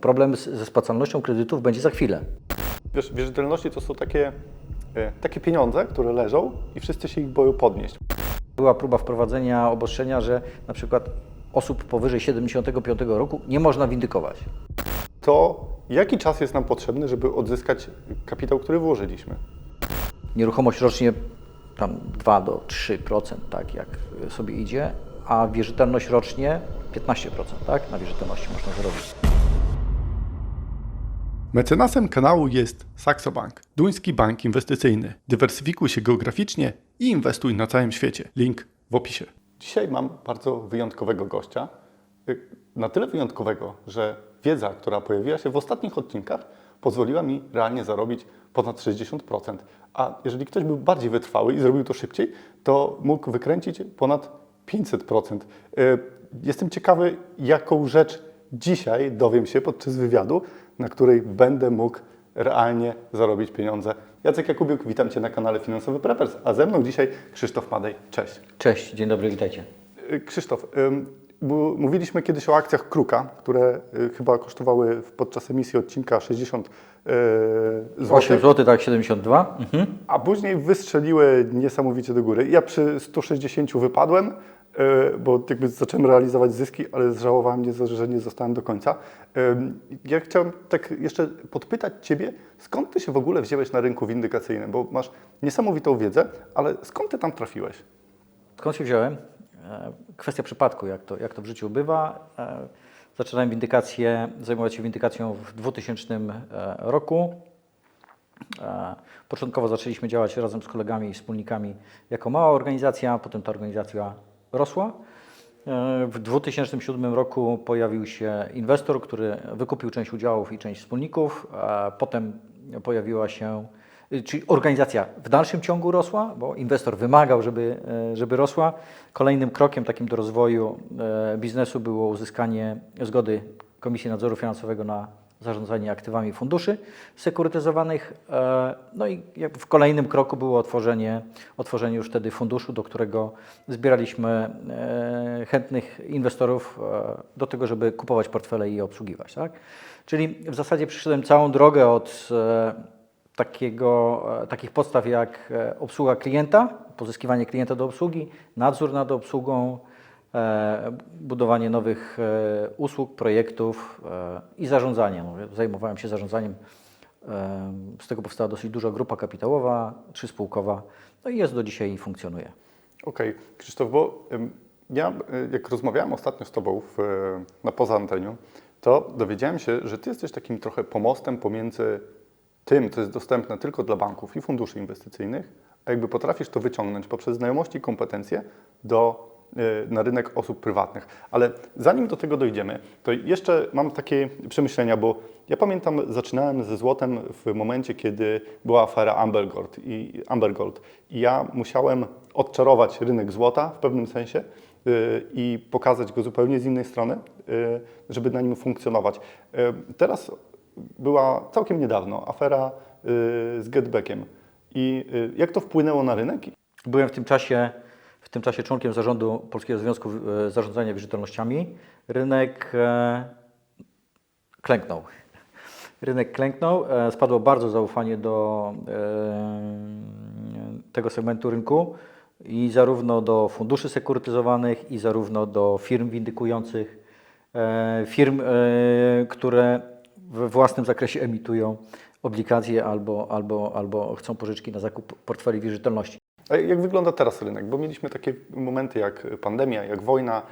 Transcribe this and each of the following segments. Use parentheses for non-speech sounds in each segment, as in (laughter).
Problem z, ze spłacalnością kredytów będzie za chwilę. Wiesz, wierzytelności to są takie, e, takie pieniądze, które leżą i wszyscy się ich boją podnieść. Była próba wprowadzenia obostrzenia, że na przykład osób powyżej 75 roku nie można windykować. To jaki czas jest nam potrzebny, żeby odzyskać kapitał, który włożyliśmy? Nieruchomość rocznie tam 2 do 3%, tak jak sobie idzie, a wierzytelność rocznie 15%, tak? Na wierzytelności można zarobić. Mecenasem kanału jest Saxo Bank, duński bank inwestycyjny. Dywersyfikuj się geograficznie i inwestuj na całym świecie. Link w opisie. Dzisiaj mam bardzo wyjątkowego gościa. Y, Na tyle wyjątkowego, że wiedza, która pojawiła się w ostatnich odcinkach, pozwoliła mi realnie zarobić ponad 60%. A jeżeli ktoś był bardziej wytrwały i zrobił to szybciej, to mógł wykręcić ponad 500%. Y, Jestem ciekawy, jaką rzecz dzisiaj dowiem się podczas wywiadu, na której będę mógł realnie zarobić pieniądze. Jacek Jakubiuk, witam Cię na kanale Finansowy Preppers, a ze mną dzisiaj Krzysztof Madej. Cześć. Cześć, dzień dobry, witajcie. Krzysztof, mówiliśmy kiedyś o akcjach Kruka, które y, chyba kosztowały podczas emisji odcinka 60 zł, 8 zł, tak, 72. Mhm. a później wystrzeliły niesamowicie do góry. Ja przy 160 wypadłem, y, bo jakby zacząłem realizować zyski, ale zżałowałem, nie, że nie zostałem do końca. Ja chciałem tak jeszcze podpytać Ciebie, skąd Ty się w ogóle wziąłeś na rynku windykacyjnym, bo masz niesamowitą wiedzę, ale skąd Ty tam trafiłeś? Skąd się wziąłem? E, Kwestia przypadku, jak to, jak to w życiu bywa. E, Zaczynałem windykację, zajmować się windykacją w 2000 e, roku. Początkowo zaczęliśmy działać razem z kolegami i wspólnikami jako mała organizacja, potem ta organizacja rosła. W 2007 roku pojawił się inwestor, który wykupił część udziałów i część wspólników. Potem pojawiła się, czyli organizacja w dalszym ciągu rosła, bo inwestor wymagał, żeby, e, żeby rosła. Kolejnym krokiem takim do rozwoju e, biznesu było uzyskanie zgody Komisji Nadzoru Finansowego na zarządzanie aktywami funduszy sekurytyzowanych. No i w kolejnym kroku było otworzenie, otworzenie już wtedy funduszu, do którego zbieraliśmy chętnych inwestorów do tego, żeby kupować portfele i je obsługiwać. Tak? Czyli w zasadzie przyszedłem całą drogę od takiego, e, takich podstaw jak e, obsługa klienta, pozyskiwanie klienta do obsługi, nadzór nad obsługą, e, budowanie nowych usług, projektów i zarządzanie. Zajmowałem się zarządzaniem. Z tego powstała dosyć duża grupa kapitałowa, trzyspółkowa, no i jest do dzisiaj i funkcjonuje. Okej, Krzysztof, bo ja jak rozmawiałem ostatnio z Tobą w, na poza antenią, to dowiedziałem się, że Ty jesteś takim trochę pomostem pomiędzy tym, co jest dostępne tylko dla banków i funduszy inwestycyjnych, a jakby potrafisz to wyciągnąć poprzez znajomości i kompetencje do, y, na rynek osób prywatnych. Ale zanim do tego dojdziemy, to jeszcze mam takie przemyślenia, bo ja pamiętam, zaczynałem ze złotem w momencie, kiedy była afera Amber Gold i, Amber Gold. I ja musiałem odczarować rynek złota w pewnym sensie y, i pokazać go zupełnie z innej strony, y, żeby na nim funkcjonować. Teraz była całkiem niedawno afera y, z Getbackiem. I y, jak to wpłynęło na rynek? Byłem w tym czasie, w tym czasie członkiem zarządu Polskiego Związku e, Zarządzania Wierzytelnościami. Rynek e, klęknął. Rynek klęknął, e, spadło bardzo zaufanie do e, tego segmentu rynku i zarówno do funduszy sekurytyzowanych i zarówno do firm windykujących, firm, które we własnym zakresie emitują obligacje albo, albo, albo chcą pożyczki na zakup portfeli wierzytelności. A jak wygląda teraz rynek? Bo mieliśmy takie momenty jak pandemia, jak wojna.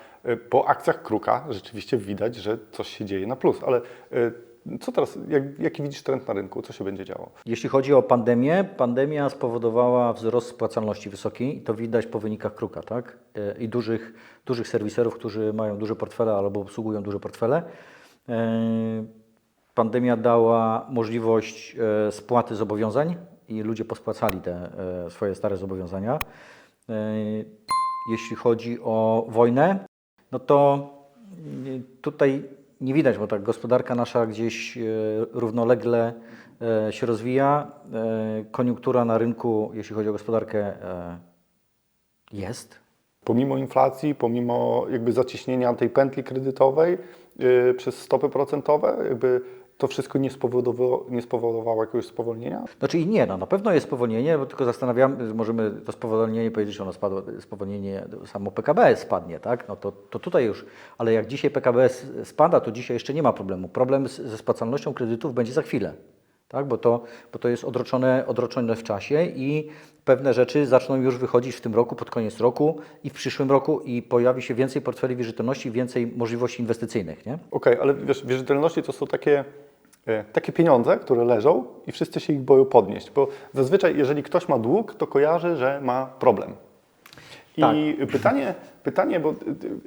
Po akcjach Kruka rzeczywiście widać, że coś się dzieje na plus. Ale y, co teraz, jak, jaki widzisz trend na rynku? Co się będzie działo? Jeśli chodzi o pandemię, pandemia spowodowała wzrost spłacalności wysoki i to widać po wynikach Kruka, tak? E, I dużych, dużych serwiserów, którzy mają duże portfele albo obsługują duże portfele. Pandemia dała możliwość e, spłaty zobowiązań i ludzie pospłacali te e, swoje stare zobowiązania. E, Jeśli chodzi o wojnę, no to y, tutaj nie widać, bo tak gospodarka nasza gdzieś równolegle się rozwija. Koniunktura na rynku, jeśli chodzi o gospodarkę, jest. Pomimo inflacji, pomimo jakby zacieśnienia tej pętli kredytowej, przez stopy procentowe? Jakby to wszystko nie spowodowało, nie spowodowało jakiegoś spowolnienia? Znaczy nie, no na pewno jest spowolnienie, bo tylko zastanawiam, możemy to spowolnienie powiedzieć, że ono spadło, spowolnienie, samo PKB spadnie, tak? No to, to tutaj już, ale jak dzisiaj PKB spada, to dzisiaj jeszcze nie ma problemu. Problem z, ze spłacalnością kredytów będzie za chwilę, tak? Bo to, bo to jest odroczone, odroczone w czasie i pewne rzeczy zaczną już wychodzić w tym roku, pod koniec roku i w przyszłym roku i pojawi się więcej portfeli wierzytelności, więcej możliwości inwestycyjnych, nie? Okej, ale wiesz, wierzytelności to są takie, takie pieniądze, które leżą i wszyscy się ich boją podnieść, bo zazwyczaj jeżeli ktoś ma dług, to kojarzy, że ma problem. I Tak. pytanie, pytanie, bo y,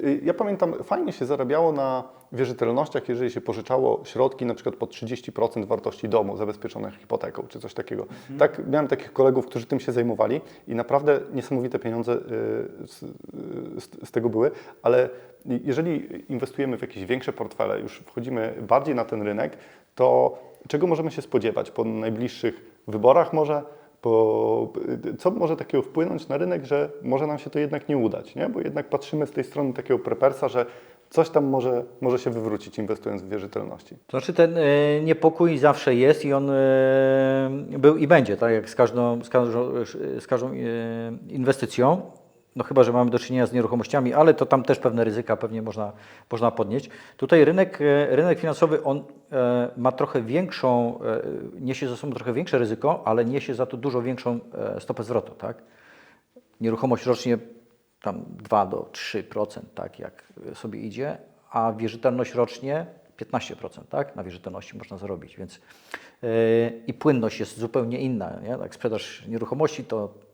y, ja pamiętam, fajnie się zarabiało na wierzytelnościach, jeżeli się pożyczało środki na przykład po 30% wartości domu zabezpieczonych hipoteką czy coś takiego. Tak, miałem takich kolegów, którzy tym się zajmowali i naprawdę niesamowite pieniądze y, z, z, z tego były, ale jeżeli inwestujemy w jakieś większe portfele, już wchodzimy bardziej na ten rynek, to czego możemy się spodziewać po najbliższych wyborach może? Po, co może takiego wpłynąć na rynek, że może nam się to jednak nie udać, nie? bo jednak patrzymy z tej strony takiego prepersa, że coś tam może, może się wywrócić inwestując w wierzytelności. To znaczy ten e, niepokój zawsze jest i on e, był i będzie, tak jak z każdą, z każdą, z każdą e, inwestycją. No chyba, że mamy do czynienia z nieruchomościami, ale to tam też pewne ryzyka pewnie można, można podnieść. Tutaj rynek, e, rynek finansowy, on e, ma trochę większą, e, niesie ze sobą trochę większe ryzyko, ale niesie za to dużo większą stopę zwrotu, tak? Nieruchomość rocznie tam 2 do 3%, tak jak sobie idzie, a wierzytelność rocznie 15%, tak? Na wierzytelności można zarobić, więc yy, i płynność jest zupełnie inna, nie? Jak sprzedaż nieruchomości to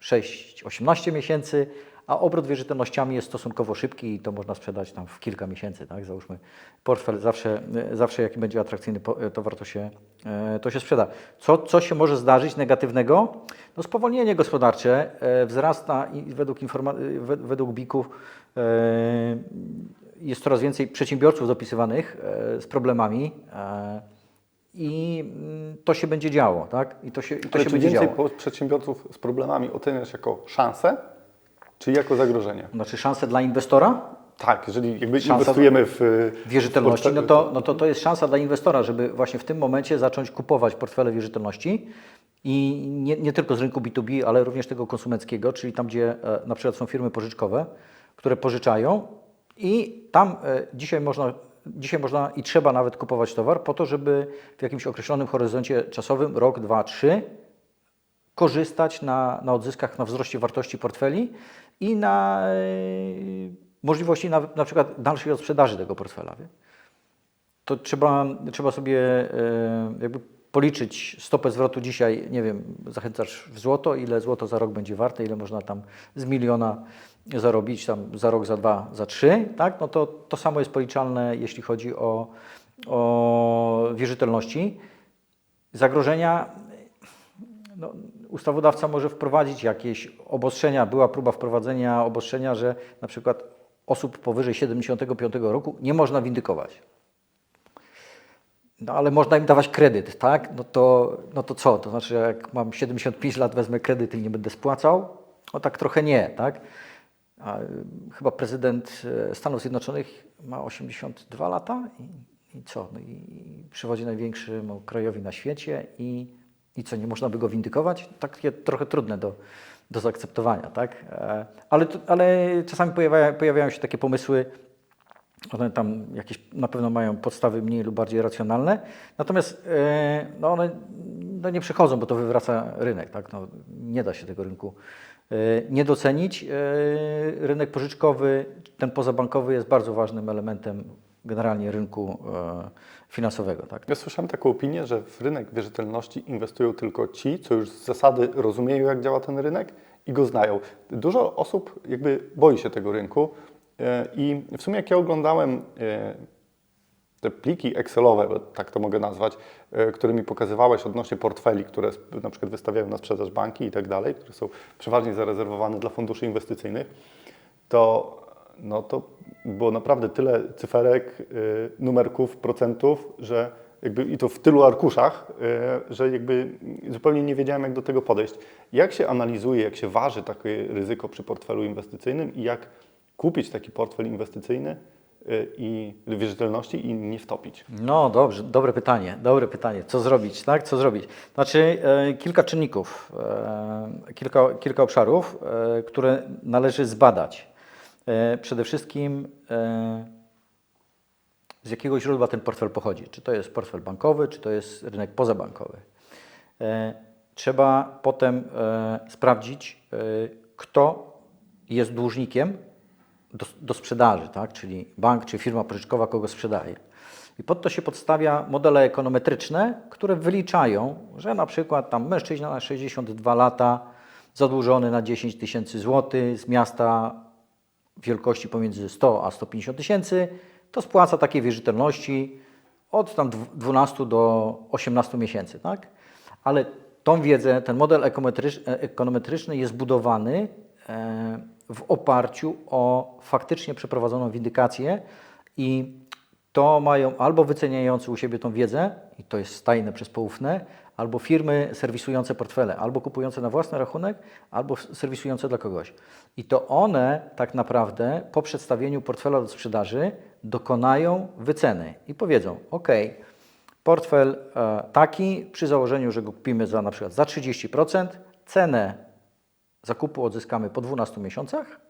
6-18 miesięcy, a obrót wierzytelnościami jest stosunkowo szybki i to można sprzedać tam w kilka miesięcy, tak? Załóżmy portfel zawsze, zawsze jaki będzie atrakcyjny towar, to się, e, to się sprzeda. Co, co się może zdarzyć negatywnego? No spowolnienie gospodarcze e, wzrasta i według, według BIK-ów e, jest coraz więcej przedsiębiorców dopisywanych z problemami i mm, to się będzie działo, tak? I to się, i to Ale się czy będzie więcej działo. przedsiębiorców z problemami oceniasz jako szansę, czy jako zagrożenie? Znaczy szanse dla inwestora Tak, jeżeli jakby Szansa inwestujemy w wierzytelności, no to, no to to jest szansa dla inwestora, żeby właśnie w tym momencie zacząć kupować portfele wierzytelności i nie, nie tylko z rynku B2B, ale również tego konsumenckiego, czyli tam, gdzie e, na przykład są firmy pożyczkowe, które pożyczają i tam e, dzisiaj można, dzisiaj można i trzeba nawet kupować towar po to, żeby w jakimś określonym horyzoncie czasowym, rok, dwa, trzy, korzystać na, na odzyskach, na wzroście wartości portfeli i na e, możliwości na, na przykład dalszej odsprzedaży tego portfela. Wie? To trzeba, trzeba sobie e, jakby policzyć stopę zwrotu dzisiaj, nie wiem, zachęcasz w złoto, ile złoto za rok będzie warte, ile można tam z miliona zarobić tam za rok, za dwa, za trzy, tak? No to, to samo jest policzalne, jeśli chodzi o, o wierzytelności. Zagrożenia no, ustawodawca może wprowadzić jakieś obostrzenia. Była próba wprowadzenia obostrzenia, że na przykład osób powyżej 75 roku nie można windykować. No ale można im dawać kredyt, tak? No to, no to co? To znaczy, jak mam 75 lat, wezmę kredyt i nie będę spłacał? No tak trochę nie, tak? A, chyba prezydent e, Stanów Zjednoczonych ma 82 lata i, i co? No i, i przywodzi największemu krajowi na świecie i, i co, nie można by go windykować? Takie trochę trudne do, do zaakceptowania, tak? E, Ale, ale czasami pojawiają się takie pomysły, one tam jakieś na pewno mają podstawy mniej lub bardziej racjonalne, natomiast e, no one no nie przechodzą, bo to wywraca rynek. Tak? No, nie da się tego rynku e, nie docenić. E, Rynek pożyczkowy, ten pozabankowy jest bardzo ważnym elementem generalnie rynku finansowego. Tak? Ja słyszałem taką opinię, że w rynek wierzytelności inwestują tylko ci, co już z zasady rozumieją, jak działa ten rynek i go znają. Dużo osób jakby boi się tego rynku i w sumie jak ja oglądałem e, te pliki Excelowe, tak to mogę nazwać, e, które mi pokazywałeś odnośnie portfeli, które na przykład wystawiają na sprzedaż banki i tak dalej, które są przeważnie zarezerwowane dla funduszy inwestycyjnych, to, no to było naprawdę tyle cyferek, y, numerków, procentów, że jakby i to w tylu arkuszach, że jakby zupełnie nie wiedziałem, jak do tego podejść. Jak się analizuje, jak się waży takie ryzyko przy portfelu inwestycyjnym i jak kupić taki portfel inwestycyjny, y, i wierzytelności i nie wtopić? No dobrze, dobre pytanie, dobre pytanie. Co zrobić, tak? Co zrobić? Znaczy e, kilka czynników, e, kilka, kilka obszarów, e, które należy zbadać. E, przede wszystkim e, z jakiego źródła ten portfel pochodzi. Czy to jest portfel bankowy, czy to jest rynek pozabankowy. E, trzeba potem e, sprawdzić, e, kto jest dłużnikiem do, do sprzedaży, tak? czyli bank czy firma pożyczkowa kogo sprzedaje. I pod to się podstawia modele ekonometryczne, które wyliczają, że na przykład tam mężczyzna na 62 lata, zadłużony na 10 tysięcy złotych z miasta wielkości pomiędzy 100 a 150 tysięcy, to spłaca takie wierzytelności od tam dw- 12 do 18 miesięcy, tak? Ale tą wiedzę, ten model ekonometryczny jest budowany e, w oparciu o faktycznie przeprowadzoną windykację i to mają albo wyceniający u siebie tą wiedzę, i to jest stajne przez poufne, albo firmy serwisujące portfele, albo kupujące na własny rachunek, albo serwisujące dla kogoś. I to one tak naprawdę po przedstawieniu portfela do sprzedaży dokonają wyceny i powiedzą: OK, portfel e, taki, przy założeniu, że go kupimy za na przykład za 30%, cenę zakupu odzyskamy po 12 miesiącach,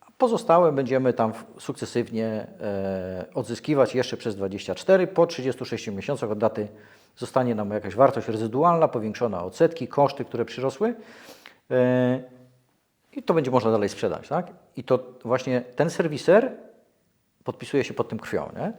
a pozostałe będziemy tam sukcesywnie e, odzyskiwać jeszcze przez 24. Po 36 miesiącach od daty zostanie nam jakaś wartość rezydualna, powiększona o odsetki, koszty, które przyrosły. E, I to będzie można dalej sprzedać. Tak? I to właśnie ten serwiser podpisuje się pod tym krwią. Nie?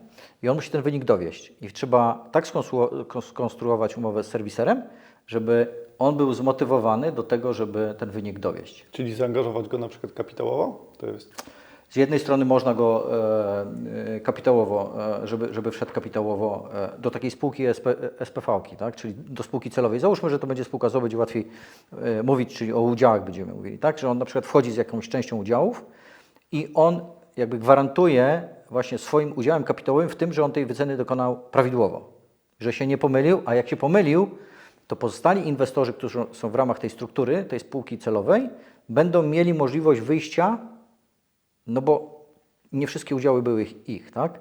I on musi ten wynik dowieść. I trzeba tak skonstru- kon- skonstruować umowę z serwiserem, żeby on był zmotywowany do tego, żeby ten wynik dowieść. Czyli zaangażować go na przykład kapitałowo? To jest Z jednej strony można go e, e, kapitałowo, e, żeby, żeby wszedł kapitałowo e, do takiej spółki SP, SPV-ki, tak? czyli do spółki celowej. Załóżmy, że to będzie spółka ZO, będzie łatwiej e, mówić, czyli o udziałach będziemy mówili, tak? że on na przykład wchodzi z jakąś częścią udziałów i on jakby gwarantuje właśnie swoim udziałem kapitałowym w tym, że on tej wyceny dokonał prawidłowo, że się nie pomylił, a jak się pomylił, to pozostali inwestorzy, którzy są w ramach tej struktury, tej spółki celowej, będą mieli możliwość wyjścia no bo nie wszystkie udziały były ich, ich tak?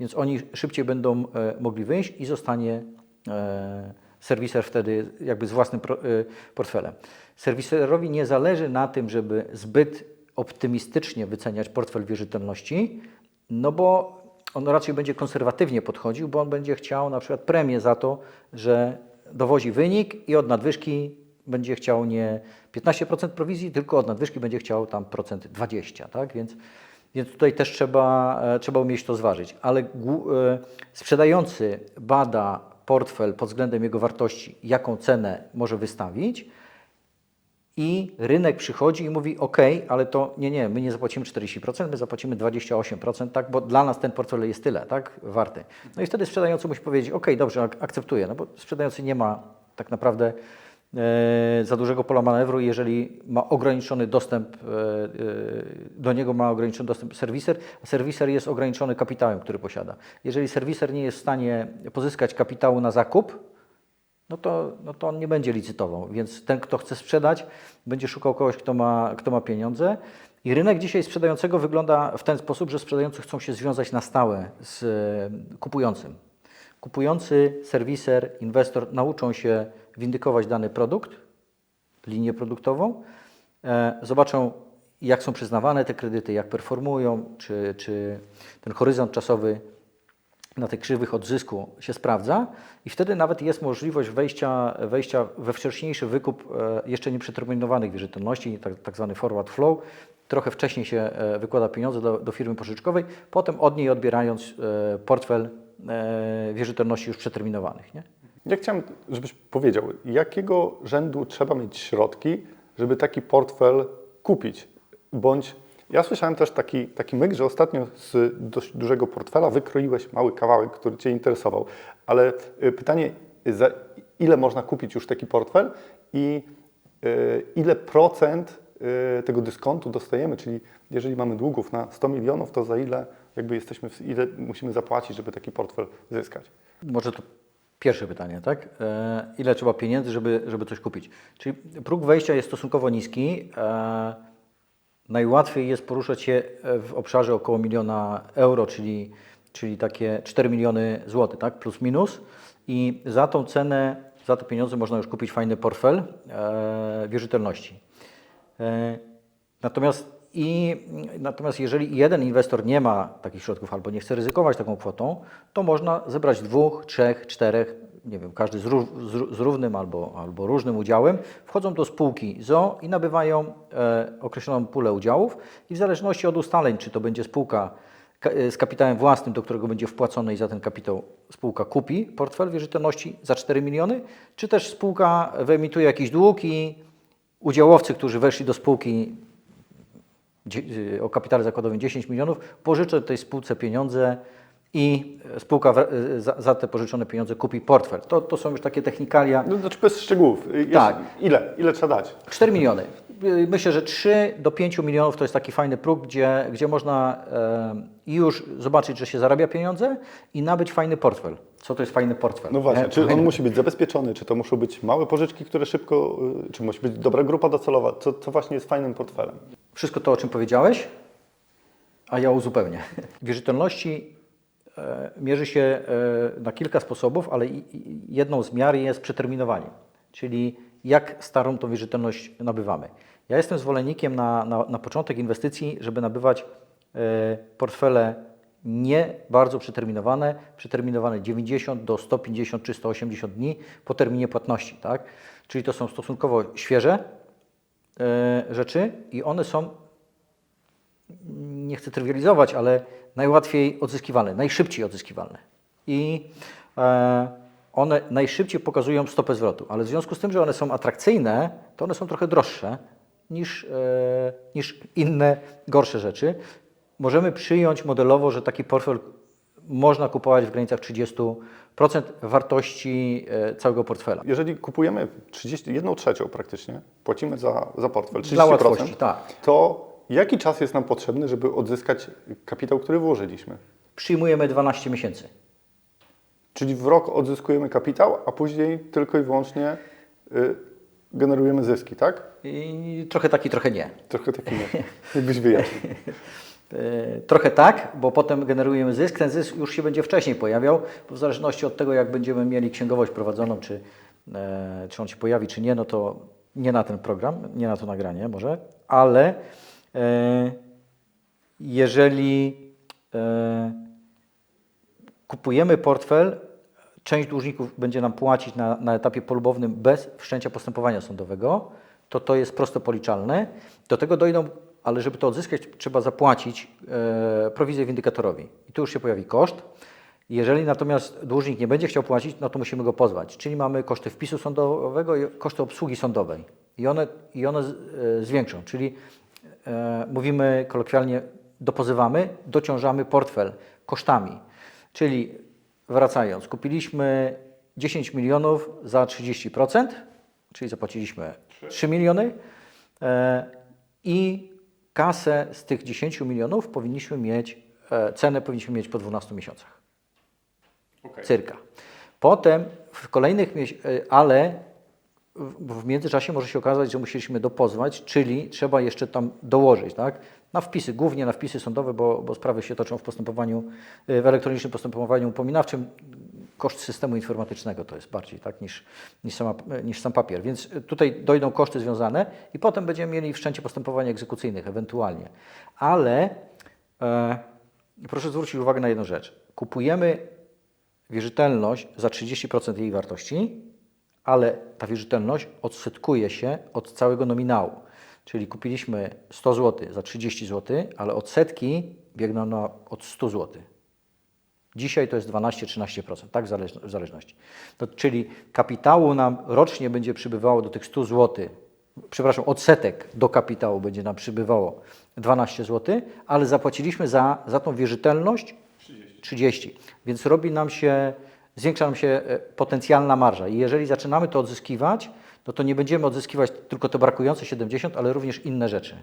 Więc oni szybciej będą e, mogli wyjść i zostanie e, serwiser wtedy jakby z własnym pro, e, portfelem. Serwiserowi nie zależy na tym, żeby zbyt optymistycznie wyceniać portfel wierzytelności, no bo on raczej będzie konserwatywnie podchodził, bo on będzie chciał na przykład premię za to, że dowozi wynik i od nadwyżki będzie chciał nie 15% prowizji, tylko od nadwyżki będzie chciał tam procent 20, tak? Więc, więc tutaj też trzeba, e, trzeba umieć to zważyć. Ale e, sprzedający bada portfel pod względem jego wartości, jaką cenę może wystawić i rynek przychodzi i mówi: OK, ale to nie, nie, my nie zapłacimy 40%, my zapłacimy 28%, tak, bo dla nas ten portfel jest tyle, tak, warty. No i wtedy sprzedający musi powiedzieć: OK, dobrze, ak- akceptuję, no bo sprzedający nie ma tak naprawdę e, za dużego pola manewru, jeżeli ma ograniczony dostęp, e, e, do niego ma ograniczony dostęp serwiser, a serwiser jest ograniczony kapitałem, który posiada. Jeżeli serwiser nie jest w stanie pozyskać kapitału na zakup, no to, no to on nie będzie licytował. Więc ten, kto chce sprzedać, będzie szukał kogoś, kto ma, kto ma pieniądze. I rynek dzisiaj sprzedającego wygląda w ten sposób, że sprzedający chcą się związać na stałe z e, kupującym. Kupujący, serwiser, inwestor nauczą się windykować dany produkt, linię produktową, e, zobaczą, jak są przyznawane te kredyty, jak performują, czy, czy ten horyzont czasowy na tych krzywych odzysku się sprawdza i wtedy nawet jest możliwość wejścia, wejścia we wcześniejszy wykup e, jeszcze nieprzeterminowanych wierzytelności, tak, tak zwany forward flow. Trochę wcześniej się e, wykłada pieniądze do, do firmy pożyczkowej, potem od niej odbierając e, portfel wierzytelności już przeterminowanych. Nie? Ja chciałem, żebyś powiedział, jakiego rzędu trzeba mieć środki, żeby taki portfel kupić? Bądź ja słyszałem też taki, taki myk, że ostatnio z dość dużego portfela wykroiłeś mały kawałek, który Cię interesował. Ale y, pytanie, za ile można kupić już taki portfel i y, ile procent y, tego dyskontu dostajemy? Czyli jeżeli mamy długów na 100 milionów, to za ile jakby jesteśmy, ile musimy zapłacić, żeby taki portfel zyskać? Może to pierwsze pytanie, tak? E, ile trzeba pieniędzy, żeby, żeby coś kupić? Czyli próg wejścia jest stosunkowo niski. Najłatwiej jest poruszać się e, w obszarze około miliona euro, czyli, czyli takie 4 miliony złotych, tak, plus minus. I za tą cenę, za te pieniądze można już kupić fajny portfel e, wierzytelności. E, Natomiast, i, natomiast jeżeli jeden inwestor nie ma takich środków albo nie chce ryzykować taką kwotą, to można zebrać dwóch, trzech, czterech, nie wiem, każdy z, z, ró- z równym albo, albo różnym udziałem, wchodzą do spółki ZO i nabywają e, określoną pulę udziałów i w zależności od ustaleń, czy to będzie spółka ka- e, z kapitałem własnym, do którego będzie wpłacone i za ten kapitał spółka kupi portfel wierzytelności za 4 miliony, czy też spółka wyemituje jakiś dług i udziałowcy, którzy weszli do spółki y, o kapitale zakładowym 10 milionów, pożyczę tej spółce pieniądze i spółka za, za te pożyczone pieniądze kupi portfel. To, to są już takie technikalia. No, znaczy bez szczegółów. Tak. Ile? Ile trzeba dać? 4 miliony. Myślę, że 3 do 5 milionów to jest taki fajny próg, gdzie, gdzie można e, już zobaczyć, że się zarabia pieniądze i nabyć fajny portfel. Co to jest fajny portfel? No właśnie, Nie? czy on musi być zabezpieczony, czy to muszą być małe pożyczki, które szybko, y, czy musi być dobra grupa docelowa? Co, co właśnie jest fajnym portfelem? Wszystko to, o czym powiedziałeś, a ja uzupełnię. (laughs) Wierzytelności e, mierzy się e, na kilka sposobów, ale jedną z miar jest przeterminowanie, czyli jak starą tą wierzytelność nabywamy. Ja jestem zwolennikiem na, na, na początek inwestycji, żeby nabywać e, portfele nie bardzo przeterminowane, przeterminowane 90 do 150 czy 180 dni po terminie płatności. Tak? Czyli to są stosunkowo świeże e, rzeczy i one są nie chcę trywializować, ale najłatwiej odzyskiwalne, najszybciej odzyskiwalne. I e, one najszybciej pokazują stopę zwrotu, ale w związku z tym, że one są atrakcyjne, to one są trochę droższe niż, e, niż inne gorsze rzeczy. Możemy przyjąć modelowo, że taki portfel można kupować w granicach 30% wartości e, całego portfela. Jeżeli kupujemy 30, jedną trzecią praktycznie, płacimy za, za portfel 30%, Dla łatwości, tak. to jaki czas jest nam potrzebny, żeby odzyskać kapitał, który włożyliśmy? Przyjmujemy 12 miesięcy. Czyli w rok odzyskujemy kapitał, a później tylko i wyłącznie y, generujemy zyski, tak? I trochę tak i trochę nie. Trochę taki nie. Jakbyś wyjaśnił. (laughs) E, Trochę tak, bo potem generujemy zysk. Ten zysk już się będzie wcześniej pojawiał, bo w zależności od tego, jak będziemy mieli księgowość prowadzoną, czy, e, czy on się pojawi, czy nie, no to nie na ten program, nie na to nagranie może, ale jeżeli e, kupujemy portfel, część dłużników będzie nam płacić na, na etapie polubownym bez wszczęcia postępowania sądowego, to to jest prosto policzalne. Do tego dojdą, ale żeby to odzyskać, trzeba zapłacić e, prowizję windykatorowi. I tu już się pojawi koszt. Jeżeli natomiast dłużnik nie będzie chciał płacić, no to musimy go pozwać. Czyli mamy koszty wpisu sądowego i koszty obsługi sądowej. I one, i one e, zwiększą. Czyli e, mówimy kolokwialnie, dopozywamy, dociążamy portfel kosztami. Czyli wracając, kupiliśmy 10 milionów za 30%, czyli zapłaciliśmy 3 miliony e, i kasę z tych 10 milionów powinniśmy mieć, e, cenę powinniśmy mieć po 12 miesiącach. Cyrka. Potem w kolejnych miesiącach, ale w, międzyczasie może się okazać, że musieliśmy dopozwać, czyli trzeba jeszcze tam dołożyć, tak? Na wpisy, głównie na wpisy sądowe, bo, bo sprawy się toczą w postępowaniu, y, w elektronicznym postępowaniu upominawczym. Koszt systemu informatycznego to jest bardziej, tak, niż, niż, sama, niż sam papier. Więc tutaj dojdą koszty związane i potem będziemy mieli wszczęcie postępowań egzekucyjnych ewentualnie. Ale e, proszę zwrócić uwagę na jedną rzecz. Kupujemy wierzytelność za 30% jej wartości, ale ta wierzytelność odsetkuje się od całego nominału. Czyli kupiliśmy 100 zł za 30 zł, ale odsetki biegną na, od 100 zł. Dzisiaj to jest 12-13%, tak w zależ- w zależności. No, czyli kapitału nam rocznie będzie przybywało do tych 100 zł, przepraszam, odsetek do kapitału będzie nam przybywało 12 zł, ale zapłaciliśmy za, za tą wierzytelność 30. Więc robi nam się, zwiększa nam się e, potencjalna marża. I jeżeli zaczynamy to odzyskiwać, no to nie będziemy odzyskiwać tylko te brakujące 70, ale również inne rzeczy.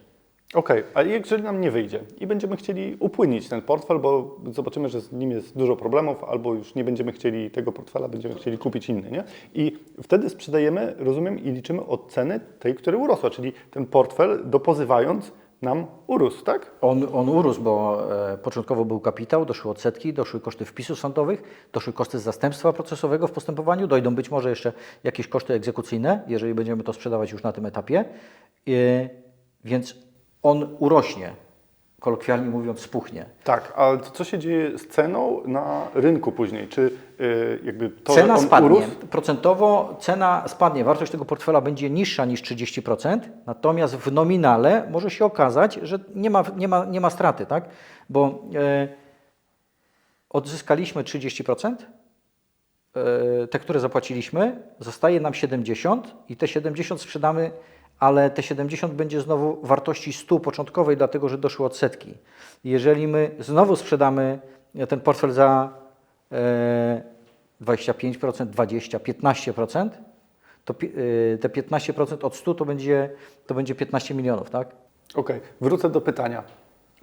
Okej, ale jeżeli nam nie wyjdzie i będziemy chcieli upłynnić ten portfel, bo zobaczymy, że z nim jest dużo problemów, albo już nie będziemy chcieli tego portfela, będziemy chcieli kupić inny, nie? I wtedy sprzedajemy, rozumiem, i liczymy od ceny tej, która urosła, czyli ten portfel dopozywając nam urósł, tak? On, on urósł, bo e, początkowo był kapitał, doszły odsetki, doszły koszty wpisów sądowych, doszły koszty zastępstwa procesowego w postępowaniu, dojdą być może jeszcze jakieś koszty egzekucyjne, jeżeli będziemy to sprzedawać już na tym etapie. E, więc on urośnie, kolokwialnie mówiąc, spuchnie. Tak, ale co się dzieje z ceną na rynku później? Czy y, jakby to, cena spadnie. urósł? Procentowo cena spadnie, wartość tego portfela będzie niższa niż 30%, natomiast w nominale może się okazać, że nie ma, nie ma, nie ma straty, tak? Bo e, odzyskaliśmy 30%, e, te, które zapłaciliśmy, zostaje nam 70 i te 70 sprzedamy, ale te 70 będzie znowu wartości 100 początkowej, dlatego że doszły odsetki. Jeżeli my znowu sprzedamy ten portfel za e, 25%, 20%, 15%, to e, te 15% od 100 to będzie, to będzie 15 milionów, tak? Okej, wrócę do pytania.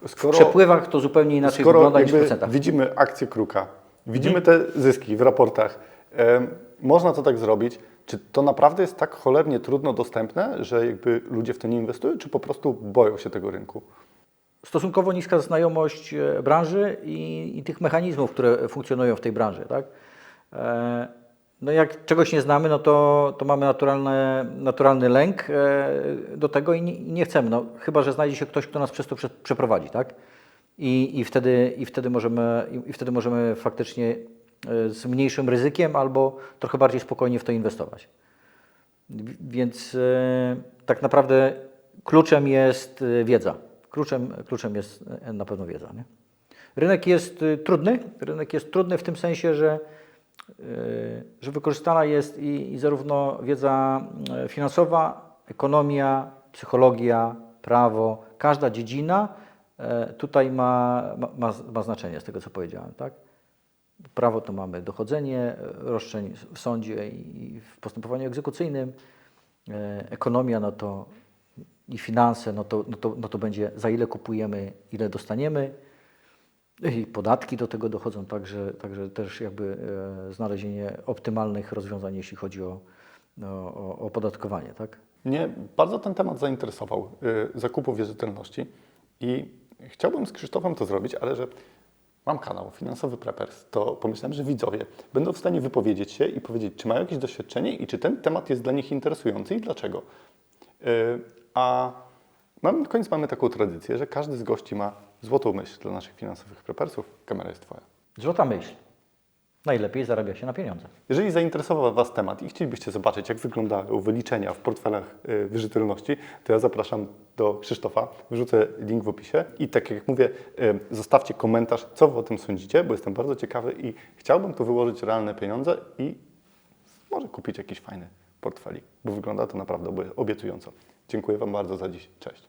W Skoro, przepływach to zupełnie inaczej skoro wygląda niż w procentach. widzimy akcję kruka, widzimy te zyski w raportach, em, można to tak zrobić. Czy to naprawdę jest tak cholernie trudno dostępne, że jakby ludzie w to nie inwestują, czy po prostu boją się tego rynku? stosunkowo niska znajomość e, branży i, i tych mechanizmów, które funkcjonują w tej branży. Tak? E, No jak czegoś nie znamy, no to, to mamy naturalne, naturalny lęk e, do tego i nie, nie chcemy. No, chyba, że znajdzie się ktoś, kto nas przez to prze, przeprowadzi. Tak? I, i, wtedy, i, wtedy możemy, i, wtedy możemy faktycznie z mniejszym ryzykiem albo trochę bardziej spokojnie w to inwestować. Więc e, tak naprawdę kluczem jest e, wiedza. Kluczem, kluczem jest na pewno wiedza. Nie? Rynek jest trudny. Rynek jest trudny w tym sensie, że, że wykorzystana jest i, i zarówno wiedza finansowa, ekonomia, psychologia, prawo, każda dziedzina tutaj ma, ma, ma znaczenie z tego, co powiedziałem. Tak? Prawo to mamy dochodzenie e, roszczeń w sądzie i w postępowaniu egzekucyjnym. E, Ekonomia no to i finanse, no to, no, to, no to będzie za ile kupujemy, ile dostaniemy. I podatki do tego dochodzą, także, także też jakby e, znalezienie optymalnych rozwiązań, jeśli chodzi o, o, o opodatkowanie. Tak? Mnie bardzo ten temat zainteresował, zakupu wierzytelności i chciałbym z Krzysztofem to zrobić, ale że mam kanał Finansowy Preppers, to pomyślałem, że widzowie będą w stanie wypowiedzieć się i powiedzieć, czy mają jakieś doświadczenie i czy ten temat jest dla nich interesujący i dlaczego. Y, A na koniec mamy taką tradycję, że każdy z gości ma złotą myśl dla naszych finansowych prepersów. Kamera jest Twoja. Złota myśl. Najlepiej zarabia się na pieniądze. Jeżeli zainteresował Was temat i chcielibyście zobaczyć, jak wyglądają wyliczenia w portfelach y, wierzytelności, to ja zapraszam do Krzysztofa. Wrzucę link w opisie. I tak jak mówię, y, zostawcie komentarz, co Wy o tym sądzicie, bo jestem bardzo ciekawy i chciałbym tu wyłożyć realne pieniądze i może kupić jakiś fajny portfelik, bo wygląda to naprawdę obie- obiecująco. Dziękuję Wam bardzo za dziś. Cześć.